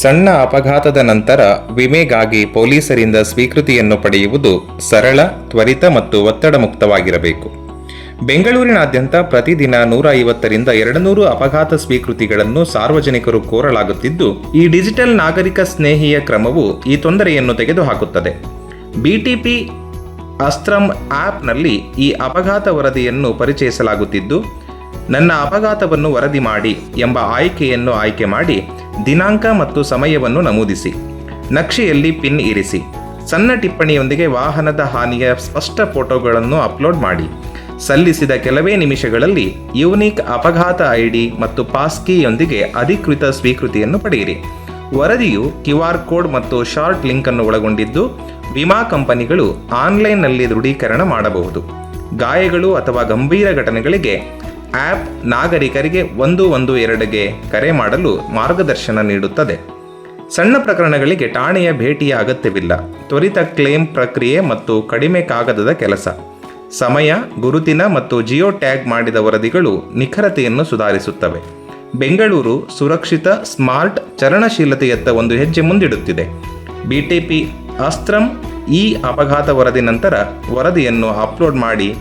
ಸಣ್ಣ ಅಪಘಾತದ ನಂತರ ವಿಮೆಗಾಗಿ ಪೊಲೀಸರಿಂದ ಸ್ವೀಕೃತಿಯನ್ನು ಪಡೆಯುವುದು ಸರಳ, ತ್ವರಿತ ಮತ್ತು ಒತ್ತಡ ಮುಕ್ತವಾಗಿರಬೇಕು. ಬೆಂಗಳೂರಿನಾದ್ಯಂತ ಪ್ರತಿದಿನ ನೂರ ಐವತ್ತರಿಂದ ಎರಡು ನೂರು ಅಪಘಾತ ಸ್ವೀಕೃತಿಗಳನ್ನು ಸಾರ್ವಜನಿಕರು ಕೋರಲಾಗುತ್ತಿದ್ದು, ಈ ಡಿಜಿಟಲ್ ನಾಗರಿಕ ಸ್ನೇಹಿಯ ಕ್ರಮವು ಈ ತೊಂದರೆಯನ್ನು ತೆಗೆದುಹಾಕುತ್ತದೆ. ಬಿಟಿಪಿ ಅಸ್ತ್ರಂ ಆ್ಯಪ್ನಲ್ಲಿ ಈ ಅಪಘಾತ ವರದಿಯನ್ನು ಪರಿಚಯಿಸಲಾಗುತ್ತಿದ್ದು, ನನ್ನ ಅಪಘಾತವನ್ನು ವರದಿ ಮಾಡಿ ಎಂಬ ಆಯ್ಕೆಯನ್ನು ಆಯ್ಕೆ ಮಾಡಿ ದಿನಾಂಕ ಮತ್ತು ಸಮಯವನ್ನು ನಮೂದಿಸಿ. ನಕ್ಷೆಯಲ್ಲಿ ಪಿನ್ ಇರಿಸಿ. ಸಣ್ಣ ಟಿಪ್ಪಣಿಯೊಂದಿಗೆ ವಾಹನದ ಹಾನಿಯ ಸ್ಪಷ್ಟ ಫೋಟೋಗಳನ್ನು ಅಪ್ಲೋಡ್ ಮಾಡಿ. ಸಲ್ಲಿಸಿದ ಕೆಲವೇ ನಿಮಿಷಗಳಲ್ಲಿ ಯೂನಿಕ್ ಅಪಘಾತ ಐಡಿ ಮತ್ತು ಪಾಸ್ಕಿಯೊಂದಿಗೆ ಅಧಿಕೃತ ಸ್ವೀಕೃತಿಯನ್ನು ಪಡೆಯಿರಿ. ವರದಿಯು ಕ್ಯೂ ಕೋಡ್ ಮತ್ತು ಶಾರ್ಟ್ ಲಿಂಕ್ ಅನ್ನು ಒಳಗೊಂಡಿದ್ದು, ವಿಮಾ ಕಂಪನಿಗಳು ಆನ್ಲೈನ್ನಲ್ಲಿ ದೃಢೀಕರಣ ಮಾಡಬಹುದು. ಗಾಯಗಳು ಅಥವಾ ಗಂಭೀರ ಘಟನೆಗಳಿಗೆ ಆ್ಯಪ್ ನಾಗರಿಕರಿಗೆ ಒಂದು ಒಂದು ಎರಡುಗೆ ಕರೆ ಮಾಡಲು ಮಾರ್ಗದರ್ಶನ ನೀಡುತ್ತದೆ. ಸಣ್ಣ ಪ್ರಕರಣಗಳಿಗೆ ಠಾಣೆಯ ಭೇಟಿಯ ಅಗತ್ಯವಿಲ್ಲ. ತ್ವರಿತ ಕ್ಲೇಮ್ ಪ್ರಕ್ರಿಯೆ ಮತ್ತು ಕಡಿಮೆ ಕಾಗದದ ಕೆಲಸ. ಸಮಯ, ಗುರುತಿನ ಮತ್ತು ಜಿಯೋ ಟ್ಯಾಗ್ ಮಾಡಿದ ವರದಿಗಳು ನಿಖರತೆಯನ್ನು ಸುಧಾರಿಸುತ್ತವೆ. ಬೆಂಗಳೂರು ಸುರಕ್ಷಿತ, ಸ್ಮಾರ್ಟ್, ಚಲನಶೀಲತೆಯತ್ತ ಒಂದು ಹೆಜ್ಜೆ ಮುಂದಿಡುತ್ತಿದೆ. ಬಿಟಿಪಿ ಅಸ್ತ್ರಂ ಈ ಅಪಘಾತ ವರದಿ ನಂತರ ವರದಿಯನ್ನು ಅಪ್ಲೋಡ್ ಮಾಡಿ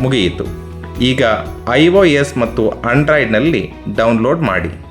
ಮುಗಿಯಿತು. ಈಗ ಐ ಎಸ್ ಮತ್ತು ಆಂಡ್ರಾಯ್ಡ್ನಲ್ಲಿ ಡೌನ್ಲೋಡ್ ಮಾಡಿ.